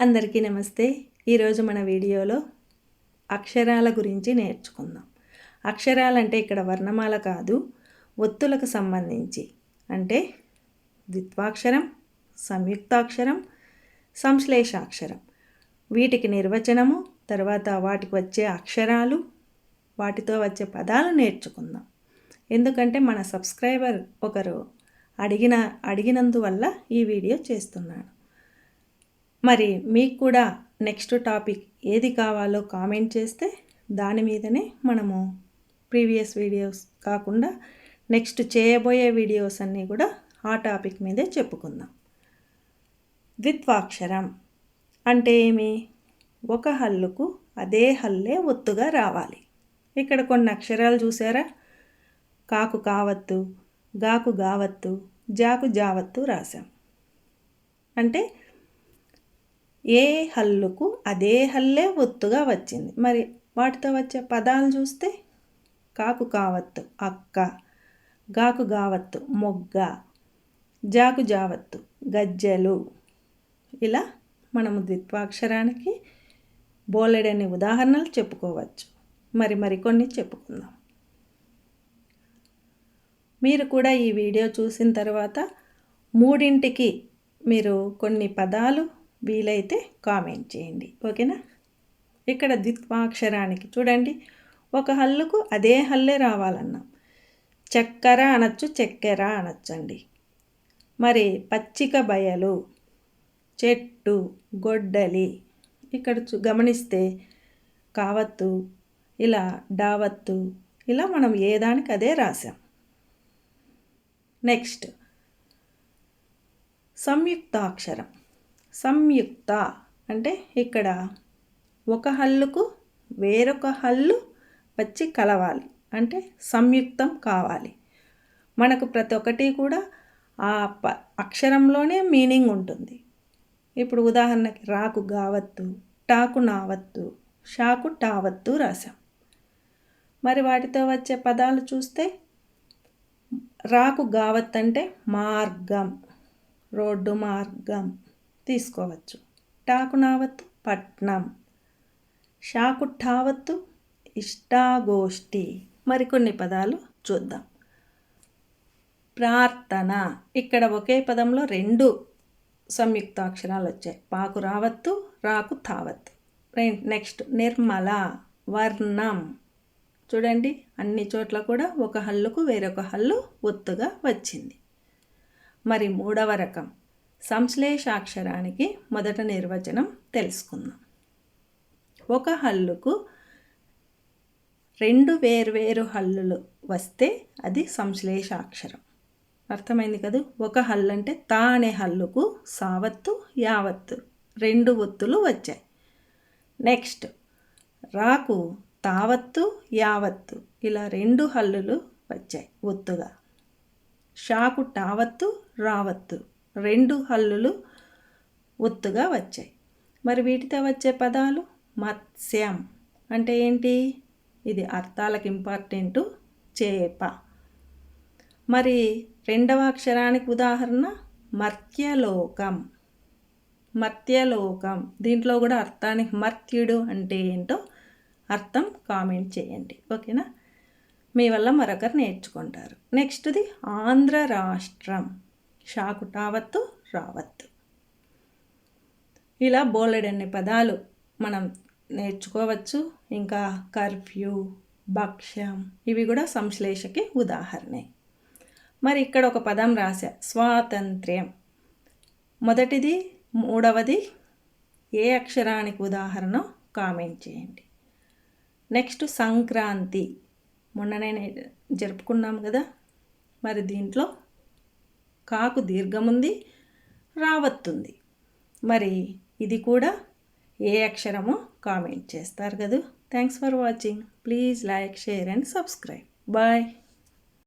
అందరికీ నమస్తే. ఈరోజు మన వీడియోలో అక్షరాల గురించి నేర్చుకుందాం. అక్షరాలంటే ఇక్కడ వర్ణమాల కాదు ఒత్తులకు సంబంధించి. అంటే ద్విత్వాక్షరం సంయుక్తాక్షరం సంశ్లేషాక్షరం. వీటికి నిర్వచనము తర్వాత వాటికి వచ్చే అక్షరాలు వాటితో వచ్చే పదాలు నేర్చుకుందాం. ఎందుకంటే మన సబ్స్క్రైబర్ ఒకరు అడిగిన అడిగినందువల్ల ఈ వీడియో చేస్తున్నాను మరి మీకు కూడా నెక్స్ట్ టాపిక్ ఏది కావాలో కామెంట్ చేస్తే దాని మీదనే మనము ప్రీవియస్ వీడియోస్ కాకుండా నెక్స్ట్ చేయబోయే వీడియోస్ అన్నీ కూడా ఆ టాపిక్ మీదే చెప్పుకుందాం. ద్విత్వాక్షరం అంటే ఏమి? ఒక హల్లుకు అదే హల్లే ఒత్తుగా రావాలి. ఇక్కడ కొన్ని అక్షరాలు చూసారా? కాకు కావత్తు గాకు గావత్తు జాకు జావత్తు రాశాం. అంటే ఏ హల్లుకు అదే హల్లే ఒత్తుగా వచ్చింది. మరి వాటితో వచ్చే పదాలు చూస్తే కాకు కావత్తు అక్క గాకు గావత్తు మొగ్గ జాకు జావత్తు గజ్జెలు. ఇలా మనము ద్విత్వాక్షరానికి బోలెడని ఉదాహరణలు చెప్పుకోవచ్చు. మరి మరికొన్ని చెప్పుకుందాం. మీరు కూడా ఈ వీడియో చూసిన తర్వాత మూడింటికి మీరు కొన్ని పదాలు వీలైతే కామెంట్ చేయండి. ఓకేనా? ఇక్కడ ద్విత్వాక్షరానికి చూడండి. ఒక హల్లుకు అదే హల్లే రావాలన్నాం. చక్కెర అనొచ్చు చక్కెర అనొచ్చండి. మరి పచ్చిక బయలు చెట్టు గొడ్డలి ఇక్కడ గమనిస్తే కావత్తు ఇలా డావత్తు ఇలా మనం ఏ దానికి అదే రాసాం నెక్స్ట్. సంయుక్తాక్షరం. సంయుక్త. అంటే ఇక్కడ ఒక హల్లుకు వేరొక హల్లు వచ్చి కలవాలి. అంటే సంయుక్తం కావాలి. మనకు ప్రతి ఒక్కటి కూడా ఆ ప అక్షరంలోనే మీనింగ్ ఉంటుంది. ఇప్పుడు ఉదాహరణకి రాకు గావత్తు టాకు నావత్తు షాకు టావత్తు రాసాం. మరి వాటితో వచ్చే పదాలు చూస్తే రాకు గావత్ అంటే మార్గం రోడ్డు మార్గం తీసుకోవచ్చు. ఠాకునావత్ నావత్తు పట్నం. షాకు ఠావత్తు ఇష్టాగోష్ఠి. మరికొన్ని పదాలు చూద్దాం. ప్రార్థన. ఇక్కడ ఒకే పదంలో రెండు సంయుక్తాక్షరాలు వచ్చాయి. పాకు రావత్తు రాకు తావత్ నెక్స్ట్ నిర్మల వర్ణం. చూడండి అన్ని చోట్ల కూడా ఒక హల్లుకు వేరొక హల్లు ఒత్తుగా వచ్చింది. మరి మూడవ రకం. సంశ్లేషాక్షరానికి మొదట నిర్వచనం తెలుసుకుందాం. ఒక హల్లుకు రెండు వేర్వేరు హల్లులు వస్తే అది సంశ్లేషాక్షరం. అర్థమైంది కదా? ఒక హల్లు అంటే తా అనే హల్లుకు సావత్తు యావత్తు రెండు ఒత్తులు వచ్చాయి. నెక్స్ట్ రాకు తావత్తు యావత్తు ఇలా రెండు హల్లులు వచ్చాయి ఒత్తుగా. షాకు టావత్తు రావత్తు రెండు హల్లులు ఒత్తుగా వచ్చాయి. మరి వీటితో వచ్చే పదాలు మత్స్యం అంటే ఏంటి? ఇది అర్థాలకు ఇంపార్టెంటు చేప. మరి రెండవ అక్షరానికి ఉదాహరణ మర్త్యలోకం. మర్త్యలోకం. దీంట్లో కూడా అర్థానికి మర్త్యుడు అంటే ఏంటో అర్థం కామెంట్ చేయండి. ఓకేనా? మీ వల్ల మరొకరు నేర్చుకుంటారు. నెక్స్ట్ది ఆంధ్ర రాష్ట్రం. షాకు టావత్తు రావత్తు. ఇలా బోలెడన్ని పదాలు మనం నేర్చుకోవచ్చు. ఇంకా కర్ఫ్యూ భక్ష్యం ఇవి కూడా సంశ్లేషకి ఉదాహరణే. మరి ఇక్కడ ఒక పదం రాశా స్వాతంత్ర్యం. మొదటిది మూడవది ఏ అక్షరానికి ఉదాహరణ కామెంట్ చేయండి. నెక్స్ట్ సంక్రాంతి. మొన్ననే జరుపుకున్నాం కదా మరి దీంట్లో కాకు దీర్ఘముంది రావత్తుంది. మరి ఇది కూడా ఏ అక్షరమో కామెంట్ చేస్తారు కదా. Thanks for watching please like share and subscribe bye